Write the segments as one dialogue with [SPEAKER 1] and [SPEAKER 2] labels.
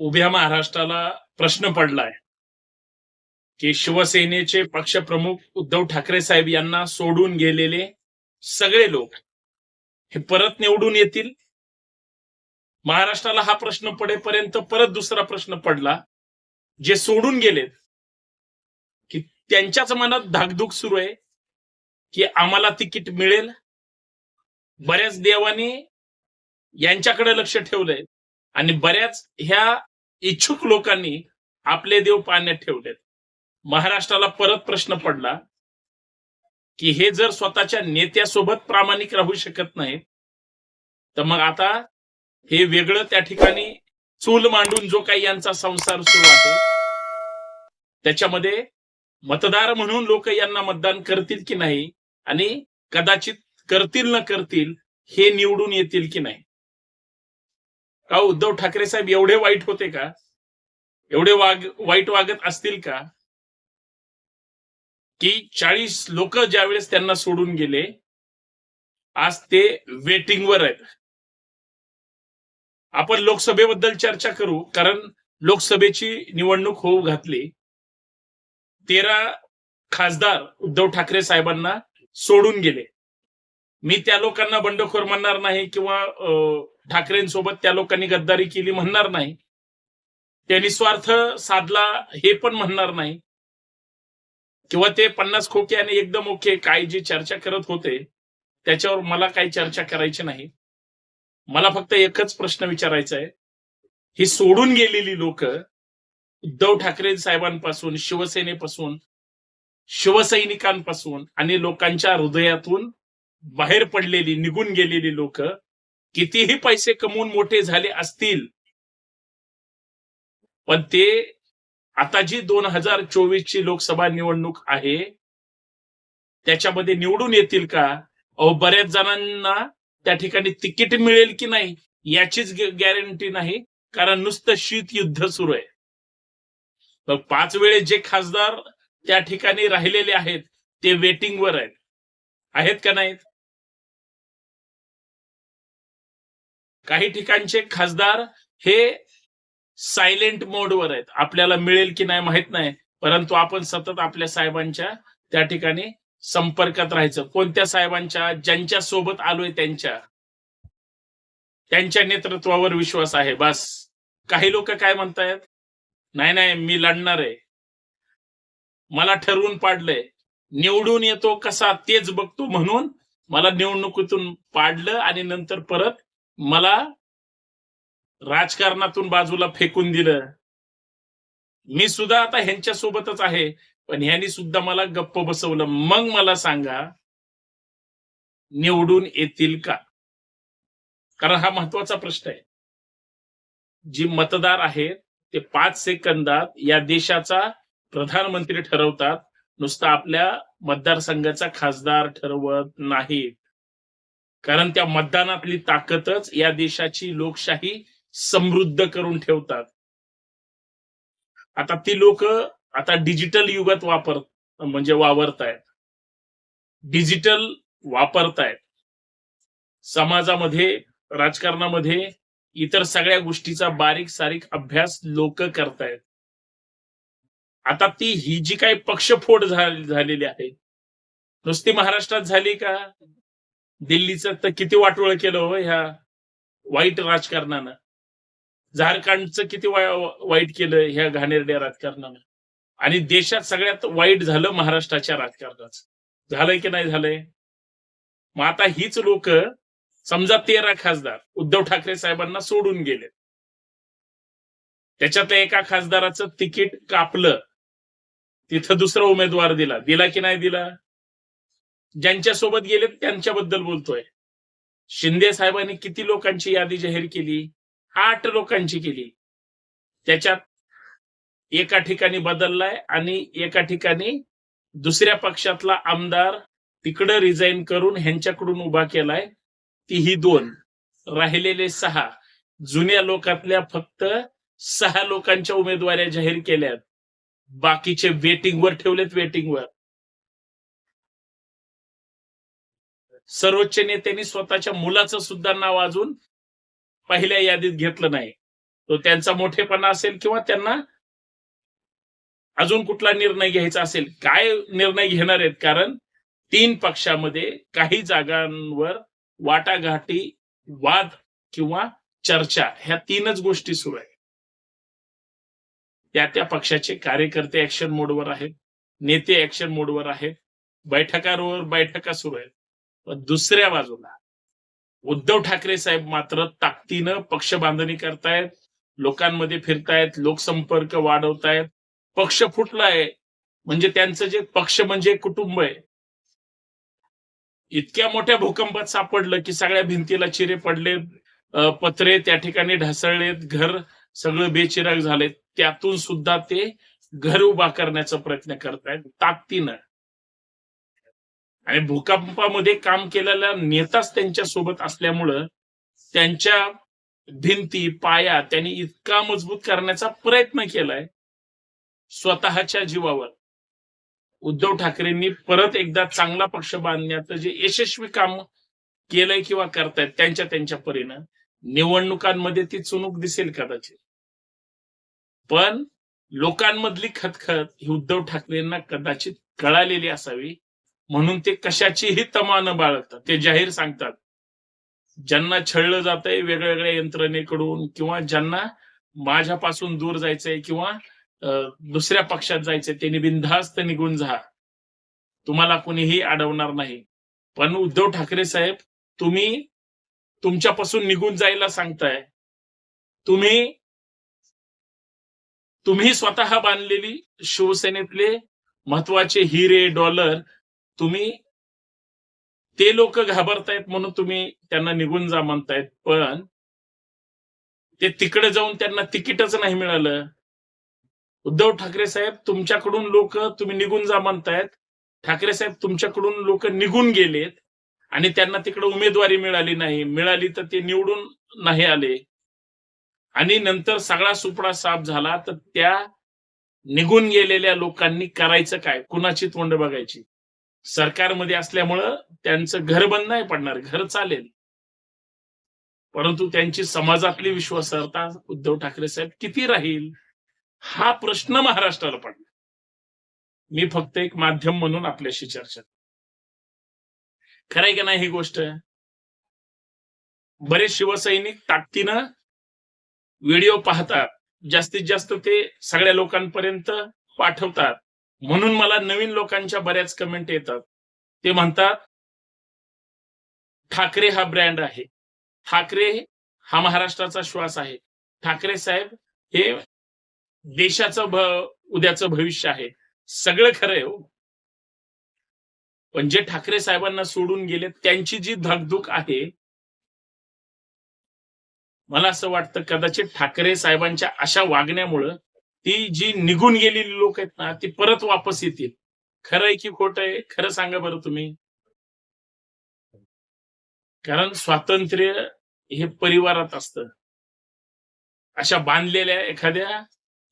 [SPEAKER 1] उभ्या महाराष्ट्राला प्रश्न पडलाय की शिवसेनेचे पक्षप्रमुख उद्धव ठाकरे साहेब यांना सोडून गेलेले सगळे लोक हे परत निवडून येतील? महाराष्ट्राला हा प्रश्न पडेपर्यंत परत दुसरा प्रश्न पडला जे सोडून गेलेत की त्यांच्याच मनात धाकधूक सुरू आहे की आम्हाला तिकीट मिळेल? बऱ्याच देवाने यांच्याकडे लक्ष ठेवलंय आणि बऱ्याच ह्या इच्छुक लोकांनी आपले देव पाण्यात ठेवलेत. महाराष्ट्राला परत प्रश्न पडला की हे जर स्वतःच्या नेत्यासोबत प्रामाणिक राहू शकत नाही तर मग आता हे वेगळं त्या ठिकाणी चूल मांडून जो काही यांचा संसार सुरू आहे त्याच्यामध्ये मतदार म्हणून लोक यांना मतदान करतील की नाही आणि कदाचित करतील न करतील हे निवडून येतील की नाही? का उद्धव ठाकरे साहेब एवढे वाईट होते का? एवढे वाग वाईट वागत असतील का? की चाळीस लोक ज्यावेळेस त्यांना सोडून गेले आज ते वेटिंगवर आहेत. आपण लोकसभेबद्दल चर्चा करू कारण लोकसभेची निवडणूक होऊ घातली. तेरा खासदार उद्धव ठाकरे साहेबांना सोडून गेले. मी त्या लोकांना बंडखोर म्हणणार नाही किंवा अं, ठाकरेंसोबत त्या लोकांनी गद्दारी केली म्हणणार नाही. त्यांनी स्वार्थ साधला हे पण म्हणणार नाही. किंवा ते पन्नास खोके आणि एकदम ओके काय जी चर्चा करत होते त्याच्यावर मला काही चर्चा करायची नाही. मला फक्त एकच प्रश्न विचारायचा आहे. ही सोडून गेलेली लोक उद्धव ठाकरे साहेबांपासून शिवसेनेपासून शिवसैनिकांपासून आणि लोकांच्या हृदयातून बाहेर पडलेली निघून गेलेली लोक कितीही पैसे कमवून मोठे झाले असतील पण ते आता जी दोन हजार चोवीस ची लोकसभा निवडणूक आहे त्याच्यामध्ये निवडून येतील का? अहो बऱ्याच जणांना त्या ठिकाणी तिकीट मिळेल की नाही याचीच गॅरंटी नाही कारण नुसतं शीत युद्ध सुरू आहे. मग पाच वेळेस जे खासदार त्या ठिकाणी राहिलेले आहेत ते वेटिंगवर आहेत. आहेत का नाहीत? काही ठिकाणचे खासदार हे सायलेंट मोडवर आहेत. आपल्याला मिळेल की नाही माहीत नाही. परंतु आपण सतत आपल्या साहेबांच्या त्या ठिकाणी संपर्कात राहायचं. कोणत्या साहेबांच्या ज्यांच्या सोबत आलोय त्यांच्या? त्यांच्या नेतृत्वावर विश्वास आहे. बस. काही लोक काय म्हणतायत? नाही नाही मी लढणार आहे. मला ठरवून पाडलंय. निवडून येतो कसा तेच बघतो म्हणून मला निवडणुकीतून पाडलं आणि नंतर परत मला राजकारणातून बाजूला फेकून दिलं. मी सुद्धा आता ह्यांच्या सोबतच आहे पण ह्यांनी सुद्धा मला गप्प बसवलं. मग मला सांगा निवडून येतील का? कारण हा महत्त्वाचा प्रश्न आहे. जी मतदार आहेत ते पाच सेकंदात या देशाचा प्रधानमंत्री ठरवतात. नुसतं आपल्या मतदारसंघाचा खासदार ठरवत नाहीत. कारण त्या मतदानातली ताकदच या देशाची लोकशाही समृद्ध करून ठेवतात. आता ती लोक आता डिजिटल युगात वापर म्हणजे वावरतायत. डिजिटल वापरतायत. समाजामध्ये राजकारणामध्ये इतर सगळ्या गोष्टीचा बारीक सारीक अभ्यास लोक करतायत. आता ती ही जी काही पक्षफोड झालेली आहे नुसती महाराष्ट्रात झाली का? दिल्लीचं तर किती वाटोळ केलं हो ह्या वाईट राजकारणानं. झारखंडचं किती वा- वाईट केलं ह्या घाणेरड्या राजकारणानं. आणि देशात सगळ्यात वाईट झालं महाराष्ट्राच्या राजकारणाचं. झालंय की नाही झालंय? मग आता हीच लोक समजा तेरा खासदार उद्धव ठाकरे साहेबांना सोडून गेले. त्याच्यात एका खासदाराचं तिकीट कापलं. तिथं दुसरा उमेदवार दिला. दिला की नाही दिला? ज्यांच्या सोबत गेले त्यांच्याबद्दल बोलतोय. शिंदे साहेबांनी किती लोकांची यादी जाहीर केली? आठ लोकांची केली. त्याच्यात एका ठिकाणी बदललाय आणि एका ठिकाणी दुसऱ्या पक्षातला आमदार तिकडं रिझाईन करून ह्यांच्याकडून उभा केलाय. तीही दोन. राहिलेले सहा. जुन्या लोकातल्या फक्त सहा लोकांच्या उमेदवाऱ्या जाहीर केल्यात. बाकीचे वेटिंगवर ठेवलेत वेटिंगवर सर्वोच्च नेत्यांनी स्वतःच्या मुलाचं सुद्धा नाव अजून पहिल्या यादीत घेतलं नाही. तो त्यांचा मोठेपणा असेल किंवा त्यांना अजून कुठला निर्णय घ्यायचा असेल काय निर्णय घेणार आहेत? कारण तीन पक्षामध्ये काही जागांवर वाटाघाटी वाद किंवा चर्चा ह्या तीनच गोष्टी सुरू आहेत. त्या त्या पक्षाचे कार्यकर्ते ऍक्शन मोडवर आहेत नेते ऍक्शन मोडवर आहेत बैठकांवर बैठका सुरू आहेत. पण दुसऱ्या बाजूला उद्धव ठाकरे साहेब मात्र ताकदीनं पक्ष बांधणी करतायत लोकांमध्ये फिरतायत लोकसंपर्क वाढवतायत पक्ष फुटलाय. म्हणजे त्यांचं जे पक्ष म्हणजे कुटुंब आहे. इतक्या मोठ्या भूकंपात सापडलं की सगळ्या भिंतीला चिरे पडले पत्रे त्या ठिकाणी ढासळलेत घर सगळं बेचिराग झाले त्यातून सुद्धा ते घर उभा करण्याचा प्रयत्न करतायत ताकदीनं. आणि भूकंपामध्ये काम केलेला नेताच त्यांच्यासोबत असल्यामुळं त्यांच्या भिंती पाया त्यांनी इतका मजबूत करण्याचा प्रयत्न केलाय स्वतःच्या जीवावर. उद्धव ठाकरेंनी परत एकदा चांगला पक्ष बांधण्याचं जे यशस्वी काम केलंय किंवा करतायत त्यांच्या त्यांच्या परीनं निवडणुकांमध्ये ती चुणूक दिसेल कदाचित. पण लोकांमधली खतखत ही उद्धव ठाकरेंना कदाचित कळालेली असावी म्हणून ते कशाचीही तमा न बाळगतात. ते जाहीर सांगतात. ज्यांना छळलं जातंय वेगवेगळ्या यंत्रणेकडून किंवा ज्यांना माझ्यापासून दूर जायचंय किंवा दुसऱ्या पक्षात जायचंय त्यांनी बिनधास्त निघून जा. तुम्हाला कुणीही अडवणार नाही. पण उद्धव ठाकरे साहेब तुम्ही तुमच्यापासून निघून जायला सांगताय. तुम्ही तुम्ही स्वतः बांधलेली शिवसेनेतले महत्त्वाचे हिरे डॉलर तुम्ही ते लोक घाबरतायत म्हणून तुम्ही त्यांना निघून जा म्हणतायत पण ते तिकडे जाऊन त्यांना तिकीटच नाही मिळालं. उद्धव ठाकरे साहेब तुमच्याकडून लोक तुम्ही निघून जा म्हणतायत. ठाकरे साहेब तुमच्याकडून लोक निघून गेलेत आणि त्यांना तिकडे उमेदवारी मिळाली नाही. मिळाली तर ते निवडून नाही आले. आणि नंतर सगळा सुपडा साफ झाला तर त्या निघून गेलेल्या लोकांनी करायचं काय? कुणाची तोंड बघायची? सरकारमध्ये असल्यामुळं त्यांचं घर बंद नाही पडणार घर चालेल. परंतु त्यांची समाजातली विश्वासार्हता उद्धव ठाकरे साहेब किती राहील हा प्रश्न महाराष्ट्राला पडला मी फक्त एक माध्यम म्हणून आपल्याशी चर्चा खरंय का नाही ही गोष्ट? बरेच शिवसैनिक ताकदीनं व्हिडिओ पाहतात जास्तीत जास्त ते सगळ्या लोकांपर्यंत पाठवतात. म्हणून मला नवीन लोकांच्या बऱ्याच कमेंट येतात. ते म्हणतात ठाकरे हा ब्रँड आहे. ठाकरे हा महाराष्ट्राचा श्वास आहे. ठाकरे साहेब हे देशाचं भ उद्याचं भविष्य आहे. सगळं खरं आहे हो. पण जे ठाकरे साहेबांना सोडून गेले त्यांची जी धकधूक आहे मला असं वाटतं कदाचित ठाकरे साहेबांच्या अशा वागण्यामुळं ती जी निघून गेलेली लोक आहेत ना ती परत वापस येतील. खरं आहे की खोट आहे? खरं सांगा बरं तुम्ही. कारण स्वातंत्र्य हे परिवारात असत. अशा बांधलेल्या एखाद्या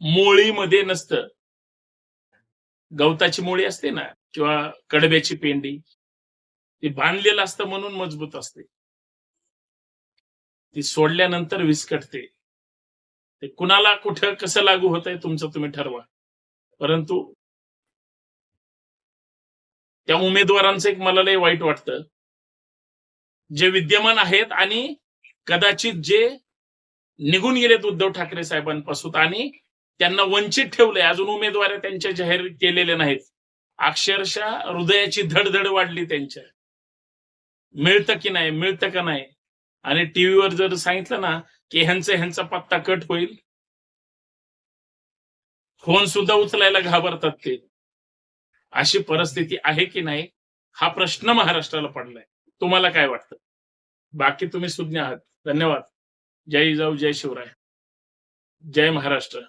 [SPEAKER 1] मोळीमध्ये नसतं. गवताची मोळी असते ना किंवा कडब्याची पेंडी ती बांधलेलं असतं म्हणून मजबूत असते. ती सोडल्यानंतर विस्कटते. ते कुणाला कुठं कसं लागू होत आहे तुमचं तुम्ही ठरवा. परंतु त्या उमेदवारांचं एक मला लय वाईट वाटतं. जे विद्यमान आहेत आणि कदाचित जे निघून गेलेत उद्धव ठाकरे साहेबांपासून आणि त्यांना वंचित ठेवलंय अजून उमेदवार त्यांच्या जाहीर केलेले नाहीत. अक्षरशः हृदयाची धडधड वाढली त्यांच्या. मिळतं की नाही मिळतं का नाही? आणि टीव्हीवर जर सांगितलं ना की ह्यांचा ह्यांचा पत्ता कट होईल. फोन सुद्धा उचलायला घाबरतात ते. अशी परिस्थिती आहे की नाही हा प्रश्न महाराष्ट्राला पडलाय. तुम्हाला काय वाटतं? बाकी तुम्ही सुज्ञ आहात. धन्यवाद. जय जाऊ जय शिवराय. जय महाराष्ट्र.